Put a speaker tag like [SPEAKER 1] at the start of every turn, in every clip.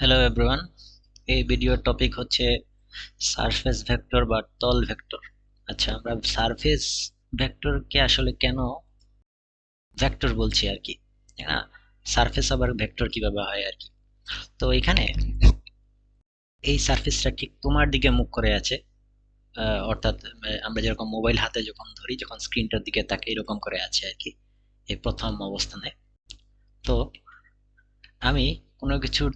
[SPEAKER 1] Hello everyone এই ভিডিওর topic হচ্ছে সারফেস ভেক্টর বা তল ভেক্টর আচ্ছা আমরা সারফেস ভেক্টরকে আসলে কেন ভেক্টর বলছি আর কি? না? সারফেস আবার ভেক্টর কীভাবে হয় আর কি? তো এখানে এই সারফেসটা ঠিক তোমার দিকে মুখ করে আছে। অর্থাৎ আমরা যেরকম মোবাইল হাতে যখন ধরি, যখন স্ক্রিনটার দিকে তাকে, এরকম করে আছে আর কি এই প্রথম অবস্থানে। তো আমি কোনো কিছুর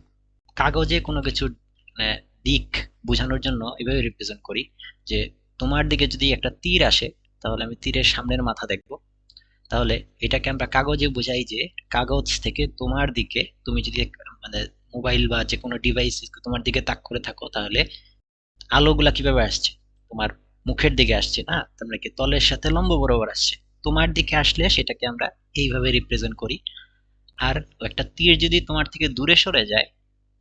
[SPEAKER 1] কাগজে কোনো কিছুর মানে, দিক বোঝানোর জন্য এভাবে রিপ্রেজেন্ট করি যে তোমার দিকে যদি একটা তীর আসে তাহলে আমি তীরের সামনের মাথা দেখব। তাহলে এটাকে আমরা কাগজে বোঝাই যে কাগজ থেকে তোমার দিকে তুমি যদি মানে মোবাইল বা যে কোনো ডিভাইস তোমার দিকে তাক করে থাকো তাহলে আলোগুলা কীভাবে আসছে? তোমার মুখের দিকে আসছে না? তার মানে কি তলের সাথে লম্ব বরাবর আসছে। তোমার দিকে আসলে সেটাকে আমরা এইভাবে রিপ্রেজেন্ট করি। আর একটা তীর যদি তোমার থেকে দূরে সরে যায়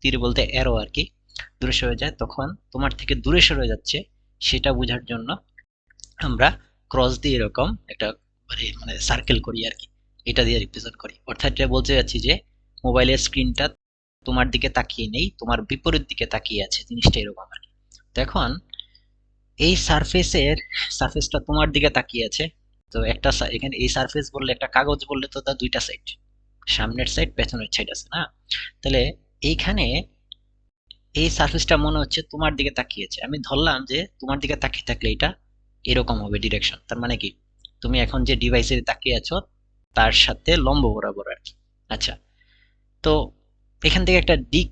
[SPEAKER 1] তীর বলতে অ্যারো আর কি, দূরে সরে যায়, তখন তোমার থেকে দূরে সরে যাচ্ছে, সেটা বোঝার জন্য আমরা ক্রস দিয়ে এরকম একটা মানে মানে সার্কেল করি আর কি, এটা দিয়ে রিপ্রেজেন্ট করি। অর্থাৎ এটা বলতে যাচ্ছি যে মোবাইলের স্ক্রিনটা তোমার দিকে তাকিয়ে নেই, তোমার বিপরীত দিকে তাকিয়ে আছে, জিনিসটা এরকম আর কি। তো এখন এই সারফেসের সারফেসটা তোমার দিকে তাকিয়ে আছে, তো একটা এখানে এই সারফেস বললে একটা কাগজ বললে তো তার দুইটা সাইড সামনের সাইড পেছনের সাইড আছে না? তাহলে এইখানে এই সারফেসটা মনে হচ্ছে তোমার দিকে তাকিয়েছে। আমি ধরলাম যে তোমার দিকে তাকিয়ে থাকলে এটা এরকম হবে ডিরেকশন তার মানে কি? তুমি এখন যে ডিভাইসের তাকিয়ে আছো, তার সাথে লম্ব বরাবর আর কি। আচ্ছা তো এখান থেকে একটা দিক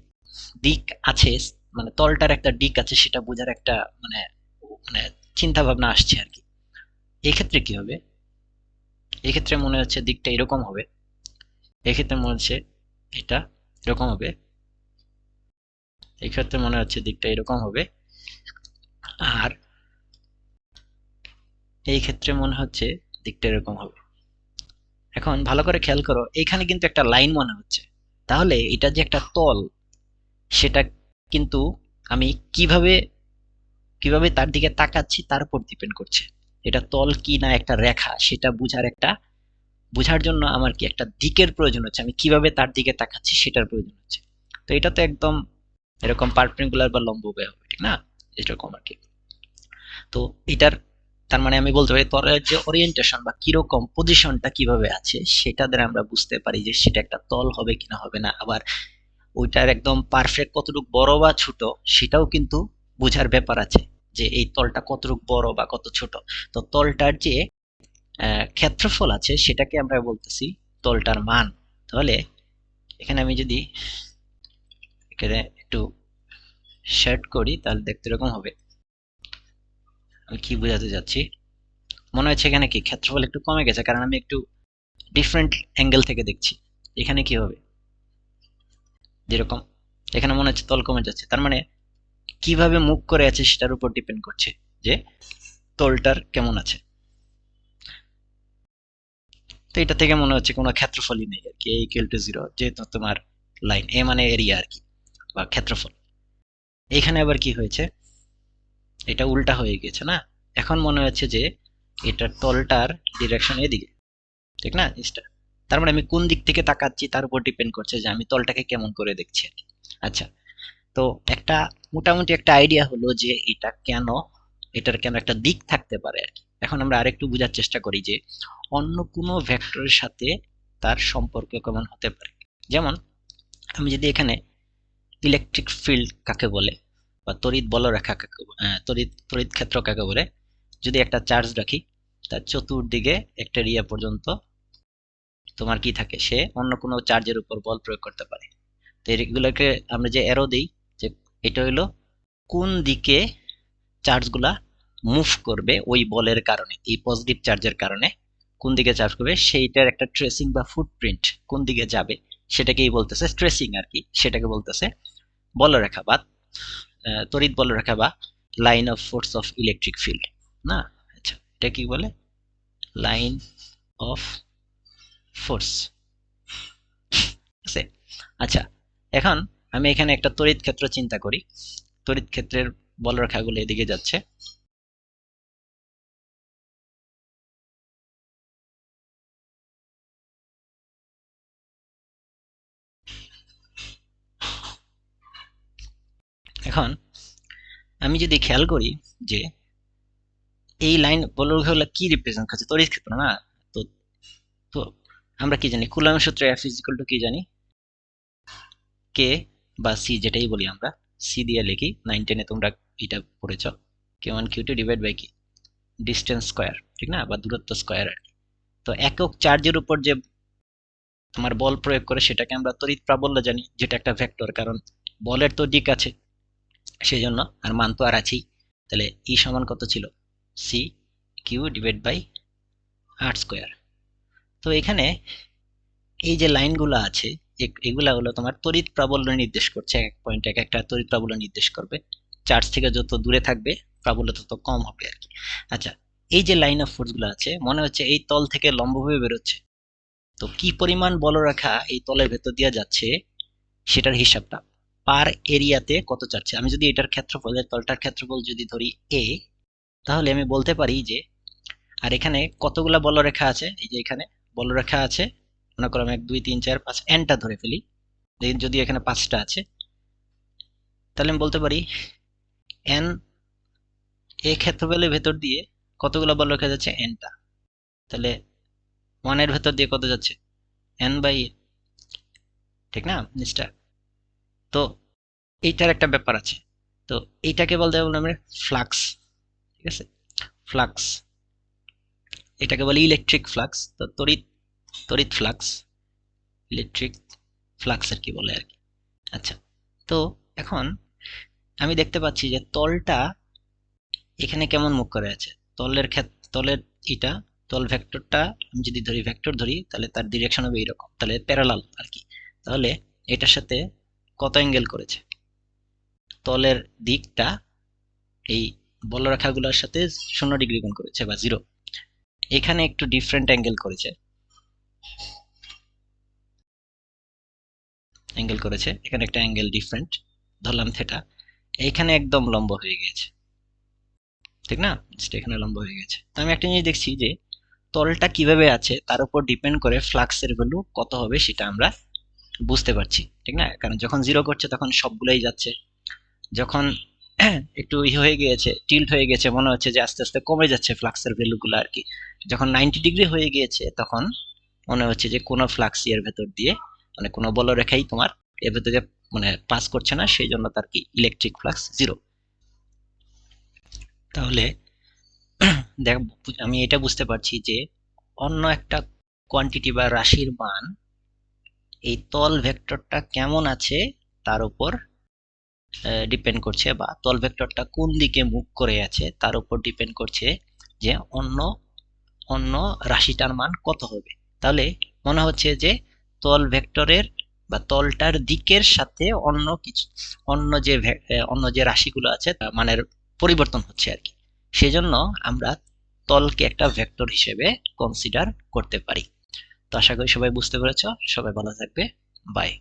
[SPEAKER 1] দিক আছে মানে তলটার একটা দিক আছে, সেটা বোঝার একটা মানে মানে চিন্তা ভাবনা আসছে আর কি। এই ক্ষেত্রে কি হবে? এই ক্ষেত্রে মনে হচ্ছে দিকটা এরকম হবে। এক্ষেত্রে মনে হচ্ছে এটা এরকম হবে। এই ক্ষেত্রে মনে হচ্ছে দিকটা এরকম হবে। আর এই ক্ষেত্রে মনে হচ্ছে দিকটা এরকম হবে। এখন ভালো করে খেয়াল করো, এখানে কিন্তু একটা লাইন মনে হচ্ছে। তাহলে এটা যে একটা তল, সেটা কিন্তু আমি কীভাবে কীভাবে তার দিকে তাকাচ্ছি তার উপর ডিপেন্ড করছে। এটা তল কি না একটা রেখা, সেটা বুঝার একটা, বুঝার জন্য আমার কি একটা দিকের প্রয়োজন হচ্ছে। আমি কীভাবে তার দিকে তাকাচ্ছি সেটার প্রয়োজন হচ্ছে। তো এটা তো একদম এরকম পারপেন্ডিকুলার বা লম্ব উভয় হবে, ঠিক না? এরকম আর কি। তো এটার, তার মানে আমি বলতে পারি তলের যে ওরিয়েন্টেশন বা কীরকম পজিশনটা কীভাবে আছে, সেটা দ্বারা আমরা বুঝতে পারি যে সেটা একটা তল হবে কিনা হবে না। আবার ওইটার একদম পারফেক্ট কতটুকু বড় বা ছোট, সেটাও কিন্তু বোঝার ব্যাপার আছে যে এই তলটা কতটুকু বড় বা কত ছোট। তো তলটার যে ক্ষেত্রফল আছে, সেটাকে আমরা বলতেছি তলটার মান। তাহলে এখানে আমি যদি, এখানে একটু শেড করি, তাহলে দেখতে এরকম হবে। আমি কি বোঝাতে যাচ্ছি? মনে হচ্ছে এখানে কি ক্ষেত্রফল একটু কমে গেছে, কারণ আমি একটু ডিফারেন্ট অ্যাঙ্গেল থেকে দেখছি। এখানে কি হবে? যেরকম, এখানে মনে হচ্ছে তল কমে যাচ্ছে। তার মানে কীভাবে মুখ করে আছে সেটার উপর ডিপেন্ড করছে যে তলটার কেমন আছে। তো এটা থেকে মনে হচ্ছে কোনো ক্ষেত্রফলই নেই আর কি এ ইকুয়াল টু জিরো যেহেতু তোমার লাইন এ মানে এরিয়া আর কি। বা ক্ষেত্রফল। এখানে আবার কি হয়েছে? এটা উল্টা হয়ে গেছে না? এখন মনে হচ্ছে যে এটা তলটার ডিরেকশন এদিকে, ঠিক না? জিনিসটা। তার মানে আমি কোন দিক থেকে তাকাচ্ছি তার উপর ডিপেন্ড করছে যে আমি তলটাকে কেমন করে দেখছি আচ্ছা তো একটা মোটামুটি একটা আইডিয়া হলো যে এটা কেন, এটার কেন একটা দিক থাকতে পারে আর কি। এখন আমরা আরেকটু বোঝার চেষ্টা করি যে অন্য কোনো ভেক্টরের সাথে তার সম্পর্ক কেমন হতে পারে। যেমন, আমি যদি এখানে ইলেকট্রিক ফিল্ড কাকে বলে? বা তড়িৎ বলরেখা কাকে ব- তড়িৎ তড়িৎ ক্ষেত্র কাকে বলে? যদি একটা চার্জ রাখি, তার চতুর্দিকে একটা এরিয়া পর্যন্ত তোমার কি থাকে? সে অন্য কোনো চার্জের উপর বল প্রয়োগ করতে পারে। তো এগুলোকে আমরা যে অ্যারো দিই, যে এটা হলো কোন দিকে চার্জগুলা মুভ করবে ওই বলের কারণে, এই পজিটিভ চার্জের কারণে কোন দিকে চার্জ করবে? সেইটার একটা ট্রেসিং বা ফুটপ্রিন্ট কোন দিকে যাবে, সেটাকেই বলতেছে ট্রেসিং আর কি, সেটাকে বলতেছে বলরেখা বা তড়িৎ বলরেখা বা line of force of electric field না? আচ্ছা এটা কি বলে? লাইন অফ ফোর্স আছে? আচ্ছা এখন আমি এখানে একটা তড়িৎ ক্ষেত্র চিন্তা করি। তড়িৎ ক্ষেত্রের বলরেখাগুলো এদিকে যাচ্ছে। এখন আমি যদি খেয়াল করি যে এই লাইন বলগুলো কি রিপ্রেজেন্ট করছে তড়িৎ ক্ষেত্র না? তো তো আমরা কি জানি? কুলাম সূত্রে এফ ইজ ইকুয়াল টু কি জানি? কে বা সি যেটাই বলি আমরা সি দিয়ে লিখি নাইন টেনে তোমরা এটা পড়েছ। K one Q two divide by কি ডিস্টেন্স স্কোয়ার ঠিক না? বা দূরত্ব স্কোয়ার আর তো একক চার্জের উপর যে তোমার বল প্রয়োগ করে সেটাকে আমরা তড়িৎ প্রাবল্য জানি, যেটা একটা ভেক্টর কারণ বলের তো দিক আছে। সেই জন্য আর মান তো আর আছেই। তাহলে ই সমান কত ছিল? সি কিউ ডিভাইড বাই আট স্কোয়ার। তো এখানে এই যে লাইনগুলো আছে এগুলা হলো তোমার তড়িৎ প্রাবল্য নির্দেশ করছে, এক পয়েন্ট এক একটা তড়িৎ প্রাবল্য নির্দেশ করবে। চার্জ থেকে যত দূরে থাকবে, প্রাবল্য তত কম হবে আর কি। আচ্ছা এই যে লাইন অফ ফোর্সগুলো আছে, মনে হচ্ছে এই তল থেকে লম্বভাবে বেরোচ্ছে। তো কি পরিমাণ বলরেখা এই তলের ভেতর দিয়ে যাচ্ছে, সেটার হিসাবটা। পার এরিয়াতে কত চাচ্ছে? আমি যদি এটার ক্ষেত্রফল তলটার ক্ষেত্রফল যদি ধরি এ তাহলে আমি বলতে পারি যে, আর এখানে কতগুলা বলরেখা আছে? এই যে এখানে বলরেখা আছে, মনে করো আমি এক, দুই, তিন, চার, পাঁচ এনটা ধরে ফেলি। যদি এখানে পাঁচটা আছে, তাহলে আমি বলতে পারি এন এ ক্ষেত্রফলের ভেতর দিয়ে কতগুলো বলরেখা যাচ্ছে? এনটা তাহলে ওয়ানের ভেতর দিয়ে কত যাচ্ছে? এন বাই ঠিক না, জিনিসটা? তো এইটার একটা ব্যাপার আছে। তো এইটাকে বলতে বললাম আমরা ফ্লাক্স, ঠিক আছে? ফ্লাক্স, এটাকে বলি ইলেকট্রিক ফ্লাক্স তো তড়িৎ তড়িৎ ফ্লাক্স ইলেকট্রিক ফ্লাক্স আর কি বলে আর কি। আচ্ছা তো এখন আমি দেখতে পাচ্ছি যে তলটা এখানে কেমন মুখ করে আছে। তলের ক্ষেত্র তলের এটা তল ভেক্টরটা আমি যদি ধরি ভেক্টর ধরি, তাহলে তার ডিরেকশন হবে এইরকম, তাহলে প্যারালাল আর কি। তাহলে এটার সাথে কত অ্যাঙ্গেল করেছে। তলের দিকটা এই বলরেখাগুলোর সাথে শূন্য ডিগ্রি কোণ করেছে বা জিরো এখানে একটু ডিফারেন্ট অ্যাঙ্গেল করেছে। অ্যাঙ্গেল করেছে। এখানে একটা অ্যাঙ্গেল ডিফারেন্ট ধরলাম থেটা এইখানে একদম লম্ব হয়ে গেছে ঠিক না? এখানে লম্ব হয়ে গেছে তো আমি একটা জিনিস দেখছি যে তলটা কীভাবে আছে তার উপর ডিপেন্ড করে ফ্লাক্সের ভ্যালু কত হবে সেটা আমরা বুঝতে পারছি, ঠিক না? কারণ যখন জিরো করছে তখন সবগুলোই যাচ্ছে। যখন একটু ই হয়ে গিয়েছে টিল্ট হয়ে গেছে মনে হচ্ছে যে আস্তে আস্তে কমে যাচ্ছে ফ্লাক্সের ভ্যালুগুলো আর কি। যখন নাইনটি ডিগ্রি হয়ে গিয়েছে তখন মনে হচ্ছে যে কোনো ফ্লাক্স এর ভেতর দিয়ে মানে কোনো বলরেখাই তোমার এর ভেতর মানে পাস করছে না, সেই জন্য তার কি ইলেকট্রিক ফ্লাক্স জিরো তাহলে দেখ, আমি এটা বুঝতে পারছি যে অন্য একটা কোয়ান্টিটি বা রাশির মান এই তল ভেক্টরটা কেমন আছে তার উপর ডিপেন্ড করছে বা তল ভেক্টরটা কোন দিকে মুখ করে আছে তার উপর ডিপেন্ড করছে যে অন্য অন্য রাশিটার মান কত হবে। তাহলে মনে হচ্ছে যে তল ভেক্টরের বা তলটার দিকের সাথে অন্য কিছু, অন্য যে অন্য যে রাশিগুলো আছে মানের পরিবর্তন হচ্ছে আর কি। সেজন্য আমরা তলকে একটা ভেক্টর হিসেবে কনসিডার করতে পারি। তো আশা করি সবাই বুঝতে পেরেছ। সবাই ভালো থাকবে। বাই